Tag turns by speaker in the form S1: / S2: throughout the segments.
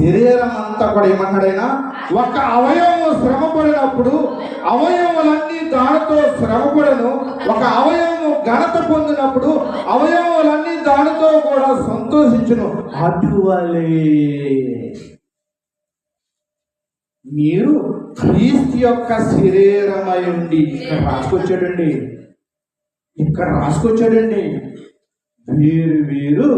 S1: శరీరం అంతా కూడా ఏమన్నాడైనా? ఒక అవయవం శ్రమపడినప్పుడు అవయవాలన్నీ దానితో శ్రమపడను. ఒక అవయవము ఘనత పొందినప్పుడు అవయవాలన్నీ దానితో కూడా సంతోషించును. అటువలే. మీరు క్రీస్తు యొక్క శరీరమై ఉండి ఇక్కడ రాసుకొచ్చాడండి. ఇక్కడ రాసుకొచ్చాడండి. వీరు వీరు.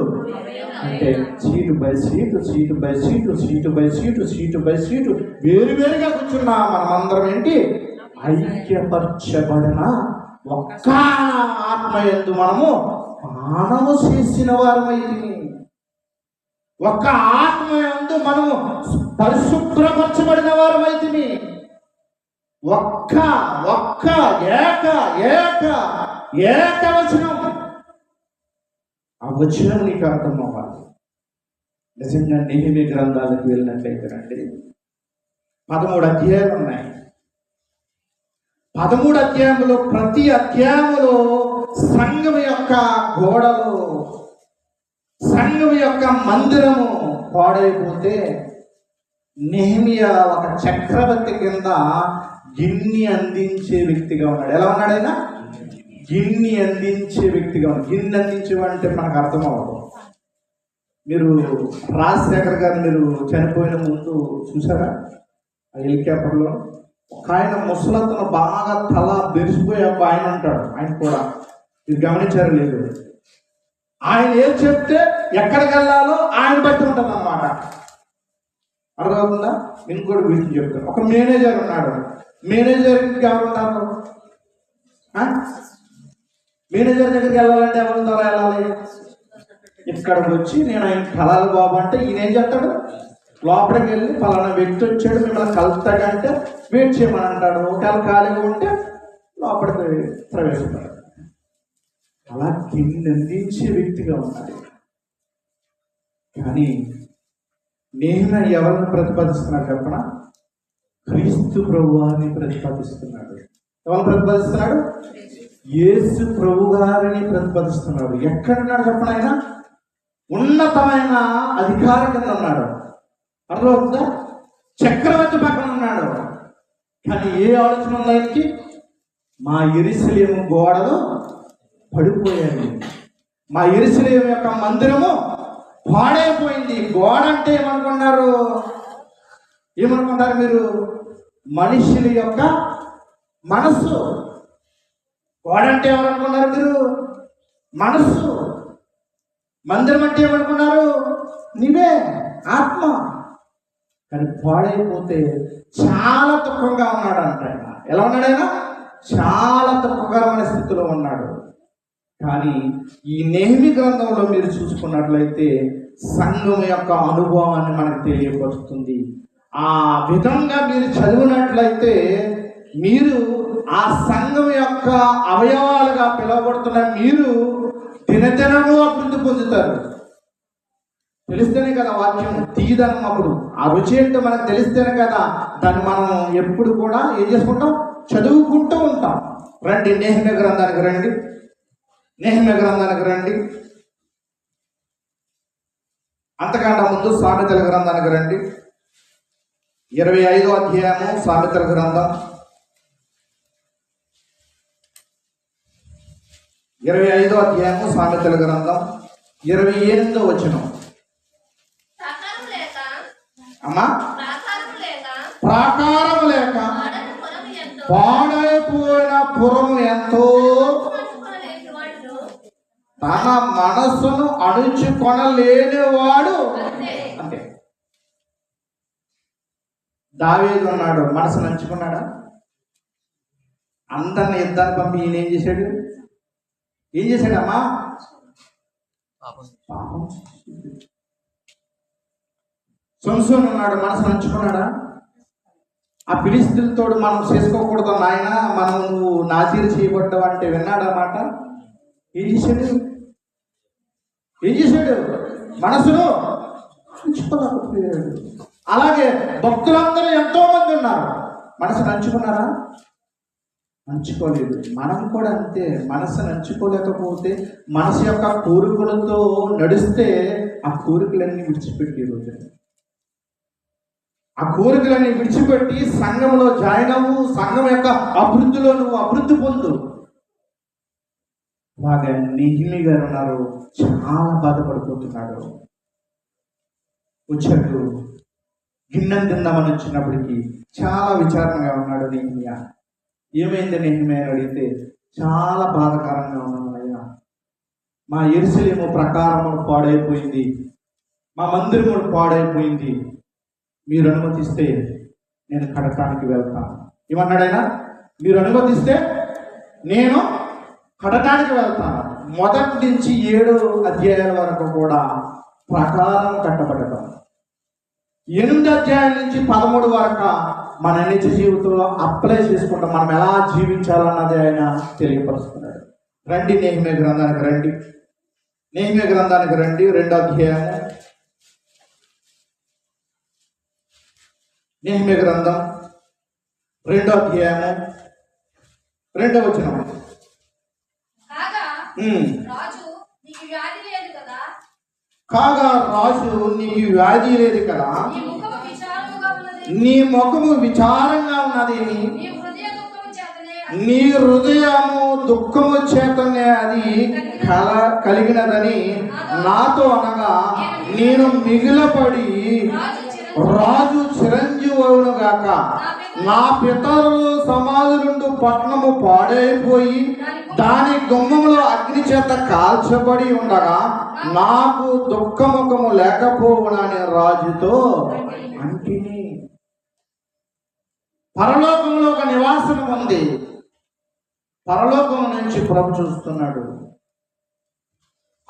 S1: అంటే seat by seat seat by seat seat by seat seat by seat. వేరు వేరుగా కూర్చున్నా మనమందరం ఏంటి? ఐక్యపరచబడిన ఒక్క ఆత్మ ఎందు మనము మానవ చేసిన వారమైతే ఒక్క ఆత్మ ఎందు మనము పరిశుభ్రపరచబడిన వారమైతే ఒక్క ఒక్క ఏక ఏక ఏక వచనం ఆ వచనం నీకు అర్థం అవ్వాలి. నిజంగా నిహిమి గ్రంథాలకు వెళ్ళినట్లయితే రండి. పదమూడు అధ్యాయాలు ఉన్నాయి. పదమూడు అధ్యాయంలో ప్రతి అధ్యాయములో సంఘం యొక్క గోడలు సంఘం యొక్క మందిరము పాడైపోతే నెహమియా ఒక చక్రవర్తి కింద గిన్ని అందించే వ్యక్తిగా ఉన్నాడు. ఎలా ఉన్నాడు ఆయన? గిన్ని అందించే వ్యక్తిగా ఉన్నాడు గిన్ని అందించేవంటే మనకు అర్థం అవ్వదు. మీరు రాజశేఖర్ గారు మీరు చనిపోయిన ముందు చూసారా? ఆ హెలికాప్టర్లో ఒక ఆయన ముసలతను బాగా తల బెరిసిపోయే ఆయన ఉంటాడు ఆయన కూడా. ఇది గమనించారు లేదు? ఆయన ఏం చెప్తే ఎక్కడికి వెళ్ళాలో ఆయన బట్టి ఉంటుంది అన్నమాట అర్థమవుతుందా ఇంకోటి గురించి చెప్తాను. ఒక మేనేజర్ ఉన్నాడు. మేనేజర్కి ఎవరు ఉన్నారు మేనేజర్ దగ్గరికి వెళ్ళాలంటే ఎవరి ద్వారా వెళ్ళాలి ఇక్కడికి వచ్చి నేను ఆయన కలాలి బాబు అంటే ఈయన ఏం చేస్తాడు? లోపలికి వెళ్ళి పలానా వ్యక్తి వచ్చాడు మిమ్మల్ని కలుస్తాడంటే వెయిట్ చేయమని అంటాడు. ఒకవేళ ఖాళీగా ఉంటే లోపలికి ప్రవేశపెడతాడు. అలా కింది అందించే వ్యక్తిగా ఉన్నాడు. కానీ నేను ఎవరిని ప్రతిపాదిస్తున్నాడు చెప్పన? క్రీస్తు ప్రభువారిని ప్రతిపాదిస్తున్నాడు. ఎవరు ప్రతిపాదిస్తున్నాడు? యేసు ప్రభు గారిని ప్రతిపాదిస్తున్నాడు. ఎక్కడున్నాడు చెప్పండి ఆయన? ఉన్నతమైన అధికారి కింద ఉన్నాడు. అర్థమవుతుందా? చక్రవర్తి పక్కన ఉన్నాడు. కానీ ఏ ఆలోచన ఉంది ఆయనకి? మా ఎరిశలేము గోడలు పడిపోయాయి మా ఎరుసలేం యొక్క మందిరము పాడైపోయింది. గోడ అంటే ఏమనుకున్నారు? ఏమనుకుంటారు మీరు? మనుషుల యొక్క మనస్సు. గోడ అంటే ఏమనుకున్నారు మీరు? మనస్సు. మందిరం అంటే ఏమనుకున్నారు? నీవే ఆత్మ. కానీ పాడైపోతే చాలా దుఃఖంగా ఉన్నాడు అంట ఆయన. ఎలా ఉన్నాడు ఆయన? చాలా దుఃఖకరమైన స్థితిలో ఉన్నాడు. కానీ ఈ నేమి గ్రంథంలో మీరు చూసుకున్నట్లయితే సంఘం యొక్క అనుభవాన్ని మనకు తెలియపరుస్తుంది. ఆ విధంగా మీరు చదివినట్లయితే మీరు ఆ సంఘం యొక్క అవయవాలుగా పిలువబడుతున్న మీరు దినదినము అభివృద్ధి పొందుతారు. తెలిస్తేనే కదా వాక్యం తీయదనం అప్పుడు. ఆ రుచి ఏంటో మనకు తెలిస్తేనే కదా. దాన్ని మనం ఎప్పుడు కూడా ఏం చేసుకుంటాం? చదువుకుంటూ ఉంటాం. రండి నేహమ్య గ్రంథానికి రండి. నేహమ్య గ్రంథానికి రండి. అంతకంటే ముందు సామెతల గ్రంథానికి రండి. ఇరవై ఐదో అధ్యాయము సామెతల గ్రంథం. ఇరవై ఐదో అధ్యాయము సామెతల గ్రంథం. ఇరవై ఎనిమిదో
S2: లేక
S1: అమ్మా?
S2: ప్రాకారం లేక
S1: పాడైపోయిన పురము ఎంతో. తన మనస్సును అణుచుకొనలేనివాడు
S2: అంతే.
S1: అంతే. దావేది ఉన్నాడు మనసు నంచుకున్నాడా? అందరిని యుద్ధాన్ని పంపి ఈయన ఏం చేశాడు? ఏం చేశాడమ్మా? సంసోన్ ఉన్నాడు మనసు నంచుకున్నాడా? ఆ పిలిస్తులతో మనం చేసుకోకూడదు నాయన మనం నువ్వు నాజీరు చేయబడ్డావు అంటే విన్నాడా మాట? ఏం చేశాడు? ఏం చేశాడు? మనసును అలాగే భక్తులందరూ ఎంతో మంది ఉన్నారు. మనసు నంచుకున్నారా? నంచుకోలేదు. మనం కూడా అంతే మనసు నంచుకోలేకపోతే మనసు యొక్క కోరికలతో నడిస్తే ఆ కోరికలన్నీ విడిచిపెట్టి రోజు. ఆ కోరికలన్నీ విడిచిపెట్టి సంఘంలో జాయిన్ అవ్వు సంఘం యొక్క అభివృద్ధిలో నువ్వు అభివృద్ధి పొందు. బాగా నిహిమి గారు ఉన్నారు చాలా బాధపడిపోతున్నాడు వచ్చాడు గిన్నెం తిందామని వచ్చినప్పటికీ చాలా విచారణగా ఉన్నాడు నిహిమియా ఏమైంది నెహిమియా అని అడిగితే చాలా బాధకరంగా ఉన్నాను అయ్యా. మా ఎరుసలేము ప్రకారము పాడైపోయింది. మా మందిరము పాడైపోయింది. మీరు అనుమతిస్తే నేను కడటానికి వెళ్తాను ఏమన్నాడైనా మీరు అనుమతిస్తే నేను కడటానికి వెళ్తాను మొదటి నుంచి ఏడు అధ్యాయాల వరకు కూడా ప్రకారం కట్టబడటం ఎనిమిది అధ్యాయాల నుంచి పదమూడు వరకు మన నిజ జీవితంలో అప్లై చేసుకుంటాం మనం ఎలా జీవించాలన్నది ఆయన తెలియపరుస్తున్నాడు. రండి నేహిమే గ్రంథానికి రండి. నేహిమే గ్రంథానికి రండి రెండో అధ్యాయము నేహిమే గ్రంథం రెండో అధ్యాయము రెండో వచనం
S2: కాగా రాజు నీకు వ్యాధి లేదు కదా నీ ముఖము
S1: విచారంగా ఉన్నది.
S2: నీ
S1: హృదయము దుఃఖము చేతనే అది కల కలిగినదని నాతో అనగా నేను మిగిలపడి
S2: రాజు చిరంజీవి.
S1: రాజు చిరంజీవును గాక నా పితరులు సమాధులుండు పట్టణము పాడైపోయి దాని గుమ్మములో అగ్ని చేత కాల్చబడి ఉండగా నాకు దుఃఖముఖము లేకపోవునని రాజుతో అంటిని పరలోకంలో ఒక నివాసం ఉంది. పరలోకం నుంచి ప్రభు చూస్తున్నాడు.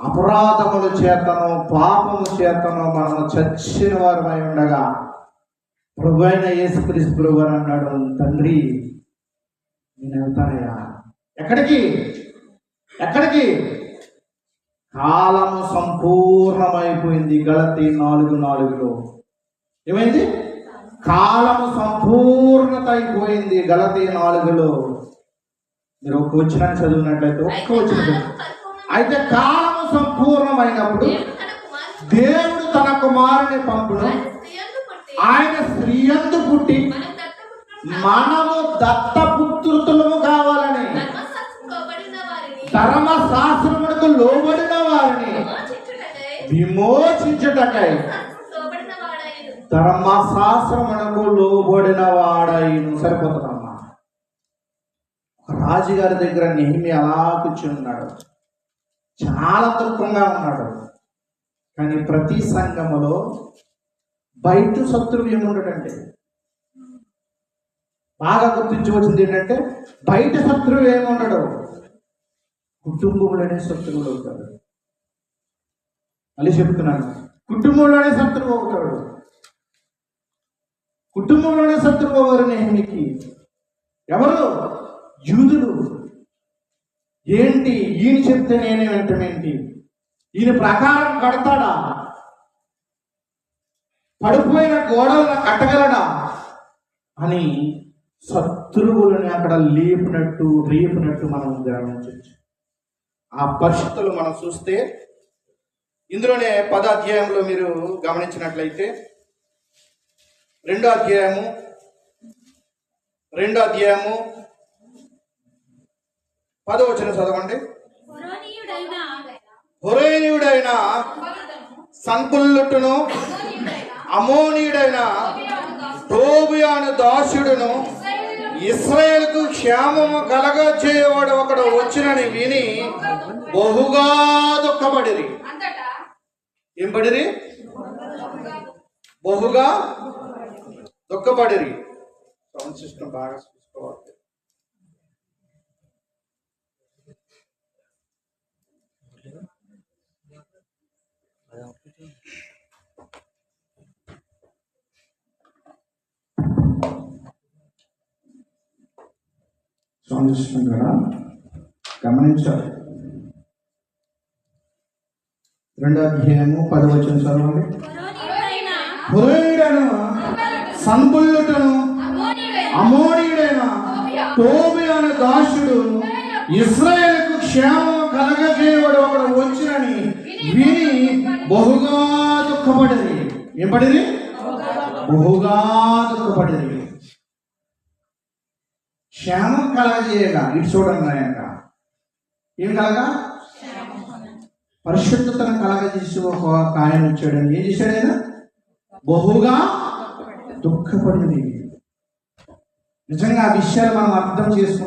S1: అపరాధముల చేతను పాపము చేతను మనము చచ్చిన వారమై ఉండగా ప్రభు అయిన యేసుక్రీస్తు ప్రభు అని అన్నాడు తండ్రి నేను వెళ్తానయ్యా ఎక్కడికి? ఎక్కడికి? కాలము సంపూర్ణమైపోయింది గలతి నాలుగు నాలుగులో. ఏమైంది? కాలము సంపూర్ణత అయిపోయింది గలతి నాలుగులో. మీరు ఒక వచ్చిన చదివినట్లయితే ఒక్క వచ్చిన అయితే కాలము సంపూర్ణమైనప్పుడు
S2: దేవుడు తన కుమారుని
S1: పంపును.
S2: ఆయన స్త్రీయందు పుట్టి
S1: ఆయన స్త్రీయందు పుట్టి
S2: మనం
S1: మనము
S2: దత్తపుత్రులం
S1: దత్తపుత్రులము కావాలని
S2: వారిని
S1: ధర్మశాస్త్రమునకు లోబడిన వారిని
S2: విమోచించుటకై
S1: ధర్మశాస్త్రమునకు లోబడిన వాడైను సరిపోతుందమ్మా. రాజుగారి దగ్గర నేమి అలా కూర్చుని ఉన్నాడు. చాలా దుఃఖంగా ఉన్నాడు. కానీ ప్రతి సంఘములో బయట శత్రువు ఏముండడండి బాగా గుర్తించవలసింది ఏంటంటే బయట శత్రువు ఏముండడు కుటుంబంలోనే శత్రువులు అవుతాడు మళ్ళీ చెప్తున్నాను. కుటుంబంలోనే శత్రువు అవుతాడు. కుటుంబంలోనే శత్రువు ఎవరు నేమికి ఎవరు? యూదులు. ఏంటి? ఈయన చెప్తే నేనే వింటమేంటి ఈయన ప్రకారం కడతాడా? పడిపోయిన గోడలను కట్టగలడా? అని శత్రువులని అక్కడ లేపినట్టు రేపినట్టు మనం గమనించవచ్చు. ఆ పరిస్థితులు మనం చూస్తే ఇందులోనే పద అధ్యాయంలో మీరు గమనించినట్లయితే రెండో అధ్యాయము. రెండో అధ్యాయము. పదవచన చదవండి. హురేయుడైన సంకుల్లుట్టును అమోనీయుడైన టోబియాను దాసుడును ఇస్రాయేల్కు క్షేమము కలగజేయవాడు ఒకడు వచ్చినని విని బహుగా దుఃఖపడిరి. ఏం పడిరి? బహుగా దుఃఖపడిరి సౌండ్ సిస్టమ్ బాగా చూసుకోవాలి. సౌండ్ సిస్టమ్ కూడా గమనించాలి. రెండో అధ్యాయము పదవచనం చదవండి. సంబుల్లుటను అమోనీయుడైన టోబి అనే దాసుడు ఇస్రాయేల్కు క్షేమం కలగజేయబడి ఒకడు వచ్చినని విని బహుగా దుఃఖపడింది ఏం పడింది బహుగా దుఃఖపడింది క్షేమం కలగజేయగా ఇటు చూడండి ఏం కలగా? పరిశుద్ధతను కలగజేసి ఒక ఆయన వచ్చాడు ఏం చేశాడు ఆయన? బహుగా దుఃఖపడింది నిజంగా ఆ విషయాలు మనం అర్థం చేసుకుంటాం